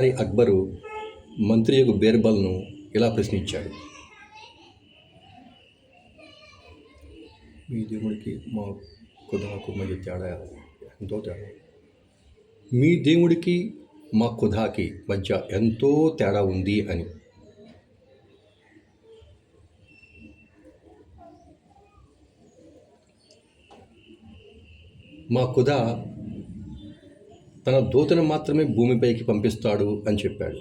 ఒకసారి అక్బరు మంత్రి యొక్క బీర్బల్ను ఇలా ప్రశ్నించాడు. మీ దేవుడికి మా కుధాకు మధ్య తేడా ఎంతో తేడా. మీ దేవుడికి మా కుధాకి మధ్య ఎంతో తేడా ఉంది అని. మా కుదా తన దూతను మాత్రమే భూమిపైకి పంపిస్తాడు అని చెప్పాడు.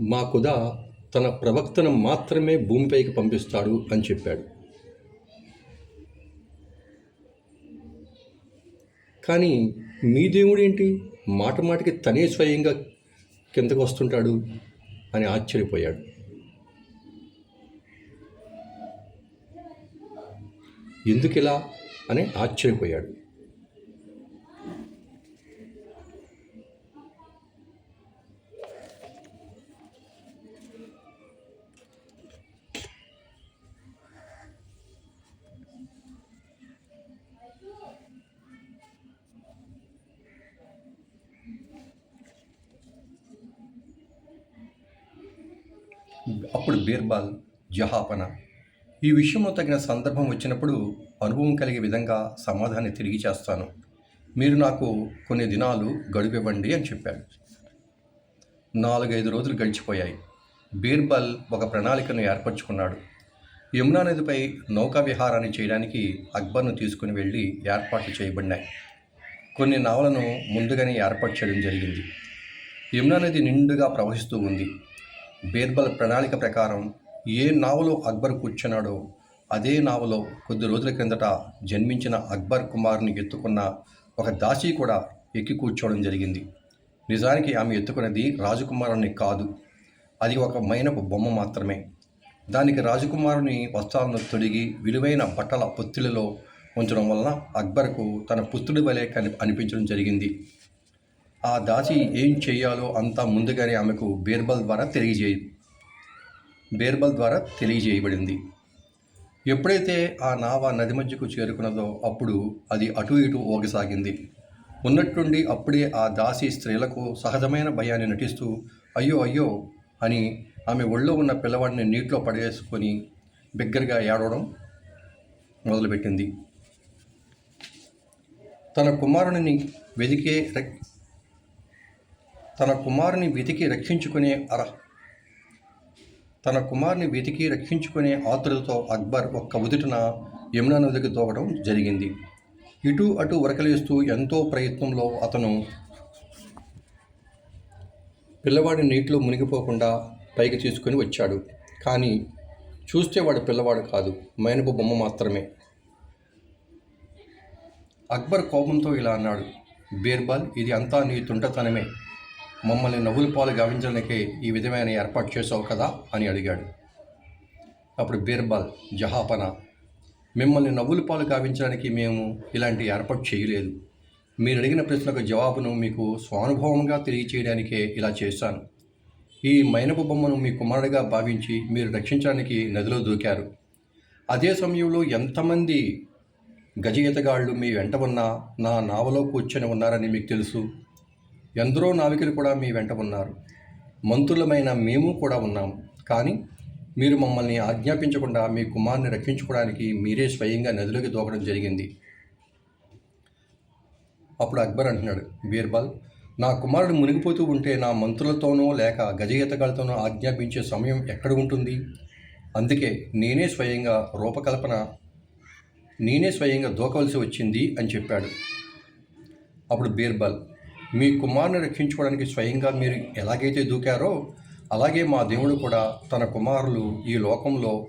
మా కుదా తన ప్రవక్తను మాత్రమే భూమిపైకి పంపిస్తాడు అని చెప్పాడు. కానీ మీ దేవుడు ఏంటి మాట మాటికి తనే స్వయంగా కిందకు వస్తుంటాడు అని ఆశ్చర్యపోయాడు. ఎందుకు ఇలా అని ఆశ్చర్యపోయాడు. అప్పుడు బీర్బాల్ జహాపన. ఈ విషయంలో తగిన సందర్భం వచ్చినప్పుడు అనుభవం కలిగే విధంగా సమాధాన్ని తిరిగి చేస్తాను. మీరు నాకు కొన్ని దినాలు గడుపివ్వండి అని చెప్పాడు. నాలుగైదు రోజులు గడిచిపోయాయి. బీర్బల్ ఒక ప్రణాళికను ఏర్పరచుకున్నాడు. యమునా నదిపై నౌకా విహారాన్ని చేయడానికి అక్బర్ను తీసుకుని వెళ్ళి ఏర్పాట్లు చేయబడినాయి. కొన్ని నావలను ముందుగానే ఏర్పాటు చేయడం జరిగింది. యమునా నది నిండుగా ప్రవహిస్తూ ఉంది. బీర్బల్ ప్రణాళిక ప్రకారం ఏ నావలో అక్బర్ కూర్చున్నాడో అదే నావలో కొద్ది రోజుల క్రిందట జన్మించిన అక్బర్ కుమార్ని ఎత్తుకున్న ఒక దాసి కూడా ఎక్కి కూర్చోవడం జరిగింది. నిజానికి ఆమె ఎత్తుకున్నది రాజకుమారుని కాదు. అది ఒక మైనపు బొమ్మ మాత్రమే. దానికి రాజకుమారుని వస్త్రాలను తొడిగి విలువైన బట్టల పొత్తిలలో ఉంచడం వలన అక్బర్కు తన పుత్రుడి వలె కని అనిపించడం జరిగింది. ఆ దాసి ఏం చేయాలో అంతా ముందుగానే ఆమెకు బీర్బల్ ద్వారా తెలియజేయ బీర్బల్ ద్వారా తెలియజేయబడింది. ఎప్పుడైతే ఆ నావ నది మధ్యకు చేరుకున్నదో అప్పుడు అది అటు ఇటు ఓగసాగింది ఉన్నట్టుండి అప్పుడే ఆ దాసి స్త్రీలకు సహజమైన భయాన్ని నటిస్తూ అయ్యో అయ్యో అని ఆమె ఒళ్ళో ఉన్న పిల్లవాడిని నీటిలో పడేసుకొని బిగ్గరగా ఏడవడం మొదలుపెట్టింది. తన కుమారుని వెదికే తన కుమారుని వెతికి రక్షించుకునే అర తన కుమారుని వెతికి రక్షించుకునే ఆతులతో అక్బర్ ఒక్క ఉదుటిన యమునా నదికి దూకడం జరిగింది. ఇటు అటు ఉరకలేస్తూ ఎంతో ప్రయత్నంలో అతను పిల్లవాడి నీటిలో మునిగిపోకుండా పైకి తీసుకొని వచ్చాడు. కానీ చూస్తే వాడు పిల్లవాడు కాదు మైనపు బొమ్మ మాత్రమే. అక్బర్ కోపంతో ఇలా అన్నాడు బీర్బల్ ఇది అంతా నీ తుంటతనమే. మమ్మల్ని నవ్వుల పాలు గావించడానికే ఈ విధమైన ఏర్పాటు చేసావు కదా అని అడిగాడు. అప్పుడు బీర్బల్ జహాపన మిమ్మల్ని నవ్వుల పాలు గావించడానికి మేము ఇలాంటి ఏర్పాటు చేయలేదు. మీరు అడిగిన ప్రశ్నకు జవాబును మీకు స్వానుభవంగా తెలియచేయడానికే ఇలా చేశాను. ఈ మైనపు బొమ్మను మీ కుమారుడిగా భావించి మీరు రక్షించడానికి నదిలో దూకారు. అదే సమయంలో ఎంతమంది గజయతగాళ్ళు మీ వెంట ఉన్నా నా నావలో కూర్చొని ఉన్నారని మీకు తెలుసు. ఎందరో నావికులు కూడా మీ వెంట ఉన్నారు. మంత్రులమైన మేము కూడా ఉన్నాము కానీ మీరు మమ్మల్ని ఆజ్ఞాపించకుండా మీ కుమార్ని రక్షించుకోవడానికి మీరే స్వయంగా నదిలోకి దూకడం జరిగింది. అప్పుడు అక్బర్ అంటున్నాడు బీర్బల్ నా కుమారుడు మునిగిపోతూ ఉంటే నా మంత్రులతోనో లేక గజగీతగాలతోనో ఆజ్ఞాపించే సమయం ఎక్కడ ఉంటుంది? అందుకే నేనే స్వయంగా రూపకల్పన నేనే స్వయంగా దూకవలసి వచ్చింది అని చెప్పాడు. అప్పుడు బీర్బల్ మీ కుమారుని రక్షించుకోవడానికి స్వయంగా మీరు ఎలాగైతే దూకారో అలాగే మా దేవుడు కూడా తన కుమారులు ఈ లోకంలో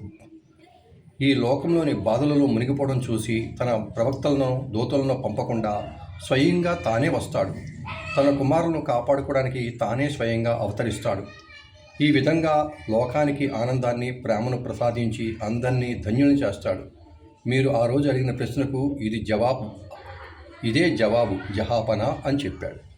ఈ లోకంలోని బాధలలో మునిగిపోవడం చూసి తన ప్రవక్తలను దూతలను పంపకుండా స్వయంగా తానే వస్తాడు. తన కుమారులను కాపాడుకోవడానికి తానే స్వయంగా అవతరిస్తాడు. ఈ విధంగా లోకానికి ఆనందాన్ని ప్రేమను ప్రసాదించి అందరినీ ధన్యులను చేస్తాడు. మీరు ఆ రోజు అడిగిన ప్రశ్నకు ఇది జవాబు ఇదే జవాబు జహాపన అని చెప్పాడు.